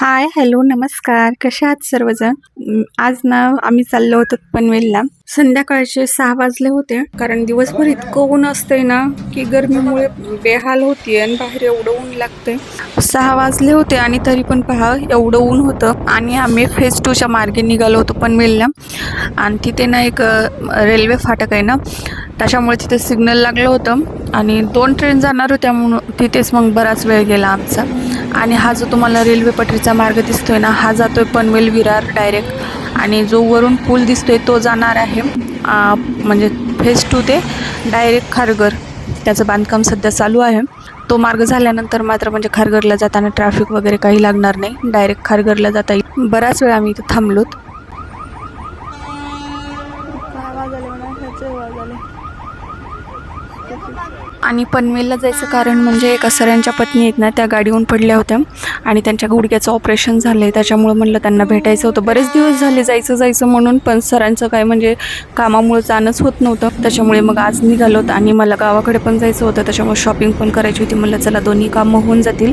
Hi hello नमस्कार. कशा आहात सर्वजण? आज ना आम्ही चाललो होतो पनवेलला. संध्याकाळचे सहा वाजले होते. कारण दिवसभर इतकं ऊन असतंय ना की गरमीमुळे बेहाल होती आणि बाहेर एवढं ऊन लागते सहा वाजले होते आणि तरी पण पहा एवढं ऊन होतं. आणि आम्ही फेज टूच्या मार्गे निघालो होतो पनवेलला आणि तिथे ना एक रेल्वे फाटक आहे ना त्याच्यामुळे तिथे सिग्नल लागलं होतं. आणि दोन ट्रेन जाणार होत्या म्हणून तिथेच मग बराच वेळ गेला आमचा. आणि हा जो तुम्हाला रेल्वे पटरीचा मार्ग दिसतोय ना हा जातोय पनवेल विरार डायरेक्ट आणि जो वरून पूल दिसतोय तो जाणार आहे. म्हणजे फेज टू ते डायरेक्ट खारघर. त्याचं बांधकाम सध्या चालू आहे. तो मार्ग झाल्यानंतर मात्र म्हणजे खारघरला जाताना ट्रॅफिक वगैरे काही लागणार नाही. डायरेक्ट खारघरला जाता येईल. बराच वेळ आम्ही इथं थांबलोत. आणि पनवेलला जायचं कारण म्हणजे एका सरांच्या पत्नी आहेत ना त्या गाडीहून पडल्या होत्या. आणि त्यांच्या गुडघ्याचं ऑपरेशन झालं आहे त्याच्यामुळं म्हणलं त्यांना भेटायचं होतं. बरेच दिवस झाले जायचं जायचं म्हणून पण सरांचं काय म्हणजे कामामुळे जाणंच होत नव्हतं. त्याच्यामुळे मग आज निघालोत आणि मला गावाकडे पण जायचं होतं. त्याच्यामुळे शॉपिंग पण करायची होती. म्हणलं चला दोन्ही कामं होऊन जातील.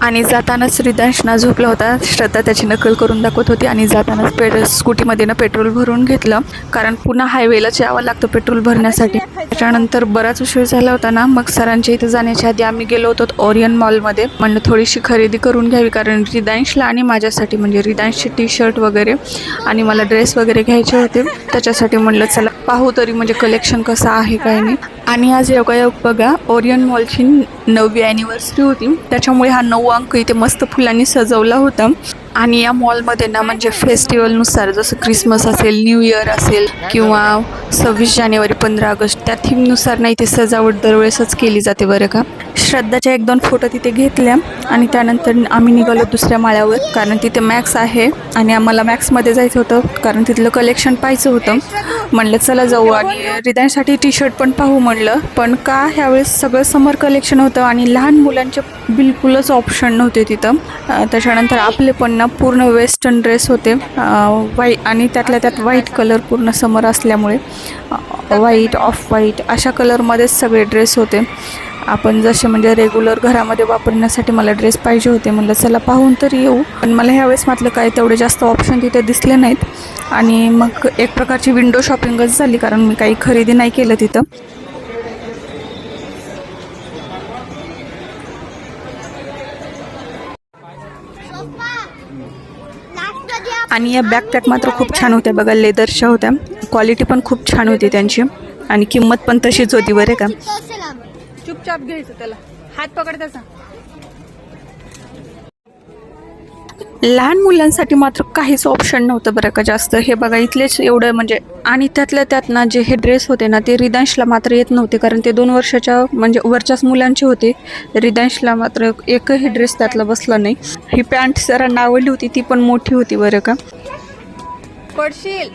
आणि जातानाच रिदांशना झोपला होता. श्रद्धा त्याची नकल करून दाखवत होती आणि जातानाच पेट स्कूटीमध्ये ना पेट्रोल भरून घेतलं. कारण पुन्हा हायवेलाच यावं लागतं पेट्रोल भरण्यासाठी. त्याच्यानंतर बराच उशीर झाला होता ना. मग सरांच्या इथं जाण्याच्या आधी आम्ही गेलो होतो ओरियन मॉलमध्ये. म्हणलं थोडीशी खरेदी करून घ्यावी. कारण रिदांशला आणि माझ्यासाठी म्हणजे रिदांशचे टी शर्ट वगैरे आणि मला ड्रेस वगैरे घ्यायचे होते. त्याच्यासाठी म्हणलं चला पाहू तरी म्हणजे कलेक्शन कसं आहे काय नाही. आणि आज योगायोग बघा ओरियन मॉलची नववी ॲनिव्हर्सरी होती. त्याच्यामुळे हा नऊ अंक इथे मस्त फुलांनी सजवला होता. आणि या मॉलमध्ये ना म्हणजे फेस्टिवलनुसार जसं क्रिसमस असेल न्यू इयर असेल किंवा सव्वीस जानेवारी पंधरा ऑगस्ट त्या थीमनुसार ना इथे सजावट दरवेळेसच केली जाते बरं का. श्रद्धाच्या एक दोन फोटो तिथे घेतल्या आणि त्यानंतर आम्ही निघालो दुसऱ्या माळ्यावर कारण तिथे मॅक्स आहे आणि आम्हाला मॅक्समध्ये जायचं होतं कारण तिथलं कलेक्शन पाहायचं होतं. म्हणलं चला जाऊ आणि रिदांसाठी टी शर्ट पण पाहू म्हणलं. पण का ह्यावेळेस सगळं समर कलेक्शन होतं आणि लहान मुलांचे बिलकुलच ऑप्शन नव्हते तिथं. त्याच्यानंतर आपले पण ना पूर्ण वेस्टर्न ड्रेस होते. व्हाईट आणि त्यातल्या त्यात व्हाईट कलर पूर्ण समर असल्यामुळे व्हाईट ऑफ व्हाईट अशा कलरमध्येच सगळे ड्रेस होते. आपण जसे म्हणजे रेग्युलर घरामध्ये वापरण्यासाठी मला ड्रेस पाहिजे होते म्हणलं चला पाहून तरी येऊ. पण मला ह्यावेळेस म्हटलं काय तेवढे जास्त ऑप्शन तिथे दिसले नाहीत. आणि मग एक प्रकारची विंडो शॉपिंगच झाली कारण मी काही खरेदी नाही केलं तिथं. आणि या बॅकपॅक मात्र खूप छान होत्या बघा लेदरच्या होत्या. क्वालिटी पण खूप छान होती त्यांची. आणि किंमत पण तशीच होती बरे का. चुपचाप घ्यायचं त्याला. हात पकड त्याचा. लहान मुलांसाठी मात्र काहीच ऑप्शन नव्हतं बरं का जास्त. हे बघा इथलेच एवढं म्हणजे आणि त्यातल्या त्यात ना जे हे ड्रेस होते ना ते रिदांशला मात्र येत नव्हते. कारण ते दोन वर्षाच्या म्हणजे वरच्याच मुलांचे होते. रिदांशला मात्र एकही ड्रेस त्यातला बसला नाही. ही पॅन्ट सरांना आवडली होती ती पण मोठी होती बरं का. पडशील.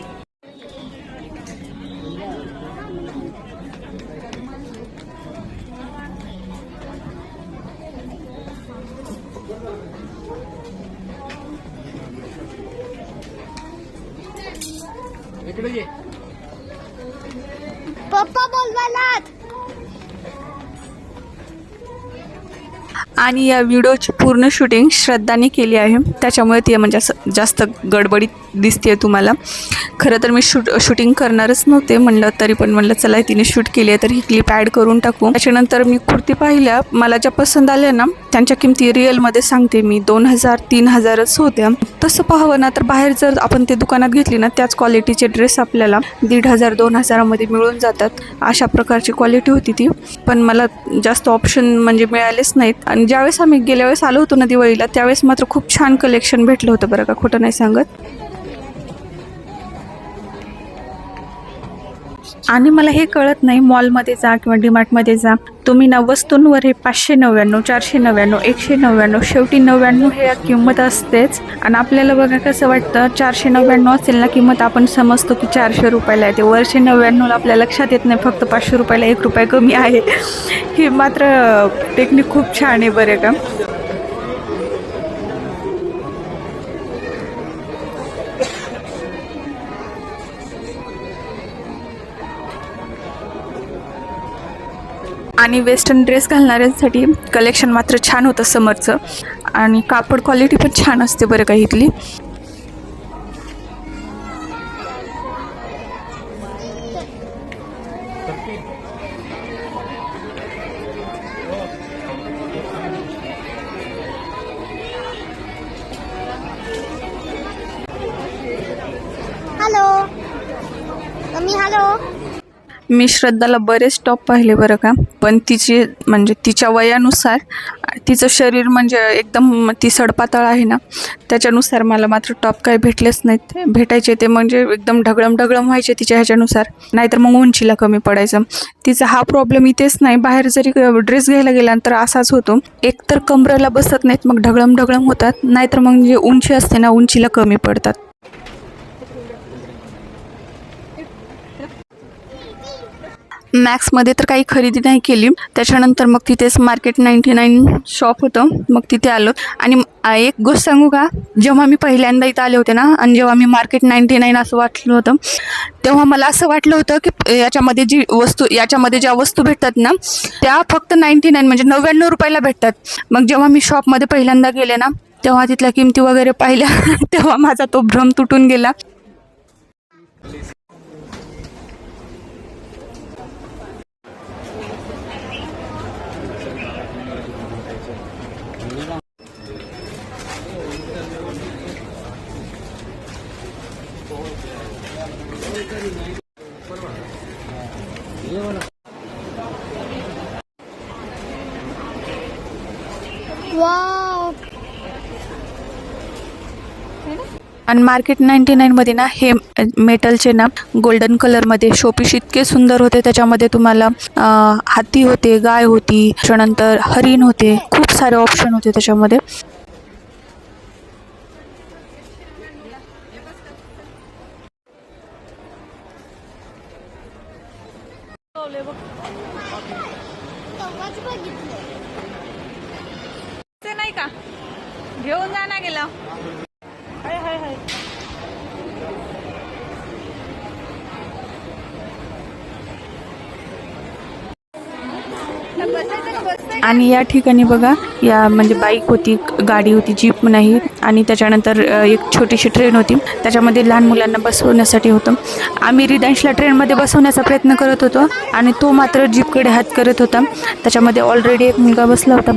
पप्पा बोलवायलात आणि या व्हिडिओची पूर्ण शूटिंग श्रद्धाने केली आहे. त्याच्यामुळे ती म्हणजे असं जास्त गडबडीत दिसते तुम्हाला. खरं तर मी शूट शूटिंग करणारच नव्हते. म्हणलं तरी पण म्हणलं चला तिने शूट केली आहे तर ही क्लिप ॲड करून टाकू. त्याच्यानंतर मी कुर्ती पाहिल्या. मला ज्या पसंत आल्या ना त्यांच्या किमती रिअलमध्ये सांगते मी. दोन हजार तीन हजारच होत्या. तसं पाहावं ना तर बाहेर जर आपण ते दुकानात घेतली ना त्याच क्वालिटीचे ड्रेस आपल्याला दीड हजार दोन हजारामध्ये मिळून जातात. अशा प्रकारची क्वालिटी होती ती. पण मला जास्त ऑप्शन म्हणजे मिळालेच नाहीत. आणि ज्यावेळेस आम्ही गेल्या वेळेस आलो होतो ना दिवाळीला त्यावेळेस मात्र खूप छान कलेक्शन भेटलं होतं बरं का खोटं नाही सांगत. आणि मला हे कळत नाही मॉलमध्ये जा किंवा डीमार्टमध्ये जा. तुम्ही ना वस्तूंवर हे पाचशे नव्याण्णव चारशे नव्याण्णव एकशे नव्याण्णव शेवटी नव्याण्णव हे किंमत असतेच. आणि आपल्याला बघा कसं वाटतं चारशे नव्याण्णव असेल ना किंमत आपण समजतो की चारशे रुपयाला येते वरशे नव्याण्णवला आपल्या लक्षात येत नाही फक्त पाचशे रुपयाला एक रुपये कमी आहे. हे मात्र टेक्निक खूप छान आहे बरं का. आणि वेस्टर्न ड्रेस घालणाऱ्यांसाठी कलेक्शन मात्र छान होतं समरचं. आणि कापड क्वालिटी पण छान असते बरं का इथली. हॅलो मम्मी हॅलो मी श्रद्धाला बरेच टॉप पाहिले बरं का. पण तिची म्हणजे तिच्या वयानुसार तिचं शरीर म्हणजे एकदम ती सडपातळ आहे ना त्याच्यानुसार मला मात्र टॉप काही भेटलेच नाहीत. भेटायचे ते म्हणजे एकदम ढगळम ढगळम व्हायचे तिच्या ह्याच्यानुसार. नाहीतर मग उंचीला कमी पडायचं. तिचा हा प्रॉब्लेम इथेच नाही. बाहेर जरी ड्रेस घ्यायला गेला तर असाच होतो. एक तर कमरेला बसत नाहीत मग ढगळम ढगळम होतात. नाहीतर मग जे उंची असते ना उंचीला कमी पडतात. मॅक्समध्ये तर काही खरेदी नाही केली. त्याच्यानंतर मग तिथेच मार्केट नाईन्टी नाईन शॉप होतं. मग तिथे आलो. आणि एक गोष्ट सांगू का? जेव्हा मी पहिल्यांदा इथं आले होते ना आणि जेव्हा मी मार्केट नाईन्टी नाईन असं वाटलं होतं तेव्हा मला असं वाटलं होतं की याच्यामध्ये जी वस्तू याच्यामध्ये ज्या वस्तू भेटतात ना त्या फक्त नाईन्टी नाईन म्हणजे नव्याण्णव रुपयाला भेटतात. मग जेव्हा मी शॉपमध्ये पहिल्यांदा गेले ना तेव्हा तिथल्या किमती वगैरे पाहिल्या. तेव्हा माझा तो भ्रम तुटून गेला. आणि मार्केट नाईन्टी नाईनमध्ये ना हे मेटलचे ना गोल्डन कलरमध्ये शोपीस इतके सुंदर होते. त्याच्यामध्ये तुम्हाला हाती होते गाय होती त्याच्यानंतर हरिण होते. खूप सारे ऑप्शन होते त्याच्यामध्ये. नाही का? घेऊन जा ना गेला. आणि या ठिकाणी बघा या म्हणजे बाईक होती गाडी होती जीप नाही. आणि त्याच्यानंतर एक छोटीशी ट्रेन होती. त्याच्यामध्ये लहान मुलांना बसवण्यासाठी होतं. आम्ही रिदांशला ट्रेनमध्ये बसवण्याचा प्रयत्न करत होतो आणि तो मात्र जीपकडे हात करत होता. त्याच्यामध्ये ऑलरेडी एक मुलगा बसला होता.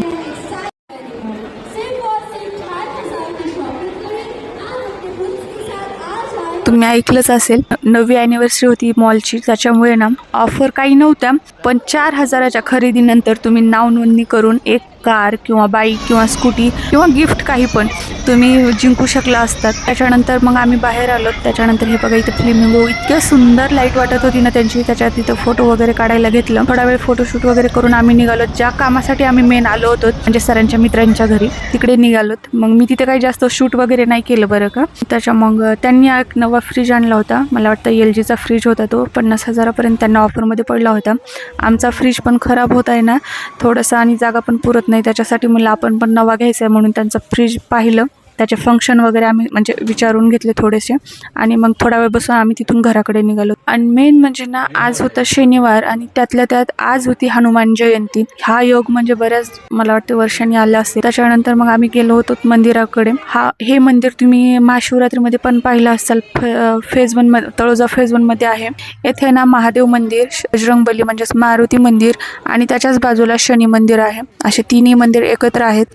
तुम्ही ऐकलंच असेल नवी अॅनिव्हर्सरी होती मॉलची त्याच्यामुळे ना ऑफर काही नव्हत्या पण चार हजाराच्या खरेदीनंतर तुम्ही नाव नोंदणी करून एक कार किंवा बाईक किंवा स्कूटी किंवा गिफ्ट काही पण तुम्ही जिंकू शकला असतात. त्याच्यानंतर मग आम्ही बाहेर आलो. त्याच्यानंतर हे बघा इथं फ्लेमिंगो इतकं सुंदर लाइट वाटत होती ना त्यांची. त्याच्यात तिथं फोटो वगैरे काढायला घेतलं. थोडा वेळ फोटोशूट वगैरे करून आम्ही निघालो. ज्या कामासाठी आम्ही मेन आलो होतो म्हणजे सरांच्या मित्रांच्या घरी तिकडे निघालोत मग मी तिथे काही जास्त शूट वगैरे नाही केलं बरं का. त्याच्या मग त्यांनी एक नवा फ्रीज आणला होता. मला वाटतं एल जीचा फ्रीज होता तो. पन्नास हजारापर्यंत त्यांना ऑफरमध्ये पडला होता. आमचा फ्रीज पण खराब होत आहे ना. थोडासा आणि जागा पण पुरत नाही त्याच्यासाठी मला आपण पण नवा घ्यायचा आहे म्हणून त्यांचं फ्रीज पाहिलं. त्याचे फंक्शन वगैरे आम्ही म्हणजे विचारून घेतले थोडेसे. आणि मग थोडा वेळ बसून आम्ही तिथून घराकडे निघालो. आणि मेन म्हणजे ना आज होता शनिवार आणि त्यातल्या त्यात आज होती हनुमान जयंती. हा योग म्हणजे बऱ्याच मला वाटतं वर्षांनी आला असते त्याच्यानंतर मग आम्ही गेलो होतो मंदिराकडे. हा हे मंदिर तुम्ही महाशिवरात्रीमध्ये पण पाहिलं असाल. फेज वनमध्ये तळोजा फेज वनमध्ये आहे. येथे ना महादेव मंदिर बजरंगबली म्हणजेच मारुती मंदिर आणि त्याच्याच बाजूला शनी मंदिर आहे. असे तिन्ही मंदिर एकत्र आहेत.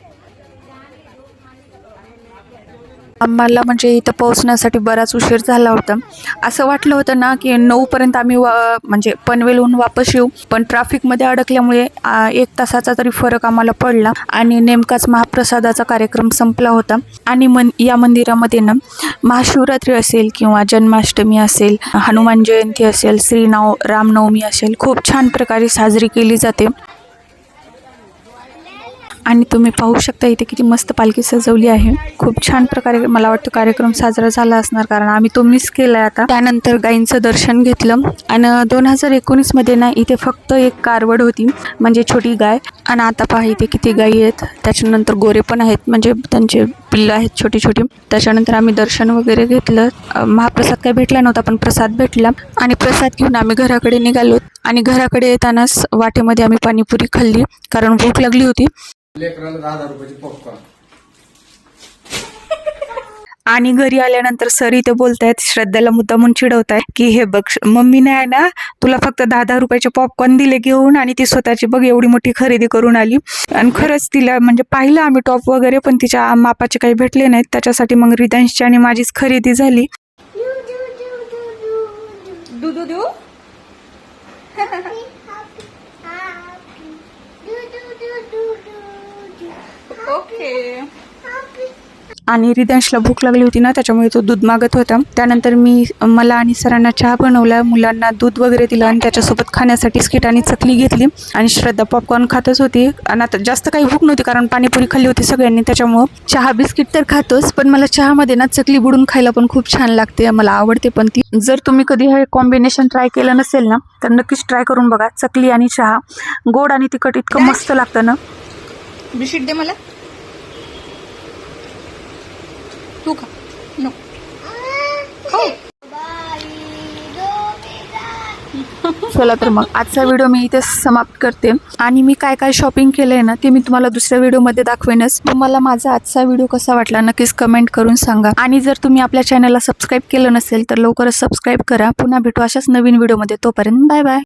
आम्हाला म्हणजे इथं पोहोचण्यासाठी बराच उशीर झाला होता. असं वाटलं होतं ना की नऊपर्यंत आम्ही वा म्हणजे पनवेलहून वापस येऊ. पण ट्रॅफिकमध्ये अडकल्यामुळे एक तासाचा तरी फरक आम्हाला पडला आणि नेमकाच महाप्रसादाचा कार्यक्रम संपला होता. आणि मन या मंदिरामध्ये ना महाशिवरात्री असेल किंवा जन्माष्टमी असेल हनुमान जयंती असेल श्रीनाव रामनवमी असेल खूप छान प्रकारे साजरी केली जाते. आणि तुम्ही पाहू शकता इथे किती मस्त पालखी सजवली आहे. खूप छान प्रकारे मला वाटतं कार्यक्रम साजरा झाला असणार कारण आम्ही तो मिस केला आता. त्यानंतर गाईंचं दर्शन घेतलं. आणि दोन हजार एकोणीसमध्ये ना इथे फक्त एक कारवड होती म्हणजे छोटी गाय. आणि आता पहा इथे किती गायी आहेत. त्याच्यानंतर गोरे पण आहेत म्हणजे त्यांचे पिल्लं आहेत छोटी छोटी. त्याच्यानंतर आम्ही दर्शन वगैरे घेतलं. महाप्रसाद काही भेटला नव्हता पण प्रसाद भेटला. आणि प्रसाद घेऊन आम्ही घराकडे निघालो. आणि घराकडे येतानाच वाटेमध्ये आम्ही पाणीपुरी खाल्ली कारण भूक लागली होती. लेकराला दहा हजार रुपयाची पॉपकॉर्न आणि घरी आल्यानंतर सर इथे बोलतायत श्रद्धाला मुद्दामून चिडवताय की हे बघ मम्मीने आहे ना तुला फक्त दहा दहा रुपयाचे पॉपकॉर्न दिले घेऊन आणि ती स्वतःची बघ एवढी मोठी खरेदी करून आली. आणि खरंच तिला म्हणजे पाहिलं आम्ही टॉप वगैरे पण तिच्या मापाचे काही भेटले नाहीत. त्याच्यासाठी मग रिदांशची आणि माझीच खरेदी झाली. ओके. आणि रिदांशला भूक लागली होती ना त्याच्यामुळे तो दूध मागत होता. त्यानंतर मी मला आणि सरांना चहा बनवला. मुलांना दूध वगैरे दिलं आणि त्याच्यासोबत खाण्यासाठी स्किट आणि चकली घेतली. आणि श्रद्धा पॉपकॉर्न खातच होती. आणि आता जास्त काही भूक नव्हती कारण पाणीपुरी खाल्ली होती सगळ्यांनी. त्याच्यामुळं चहा बिस्किट तर खातोच पण मला चहामध्ये ना चकली बुडून खायला पण खूप छान लागते. मला आवडते पण ती. जर तुम्ही कधी हे कॉम्बिनेशन ट्राय केलं नसेल ना तर नक्कीच ट्राय करून बघा. चकली आणि चहा. गोड आणि तिखट इतकं मस्त लागतं ना. बिस्किट दे मला. तू खा. नो. चला तर मग आजचा व्हिडिओ मी इथे समाप्त करते. आणि मी काय काय शॉपिंग केलं आहे ना ते मी तुम्हाला दुसऱ्या व्हिडिओमध्ये दाखवेनच. तुम्हाला माझा आजचा व्हिडिओ कसा वाटला नक्कीच कमेंट करून सांगा. आणि जर तुम्ही आपल्या चॅनलला सबस्क्राईब केलं नसेल तर लवकरच सबस्क्राईब करा. पुन्हा भेटू अशाच नवीन व्हिडिओमध्ये तोपर्यंत बाय बाय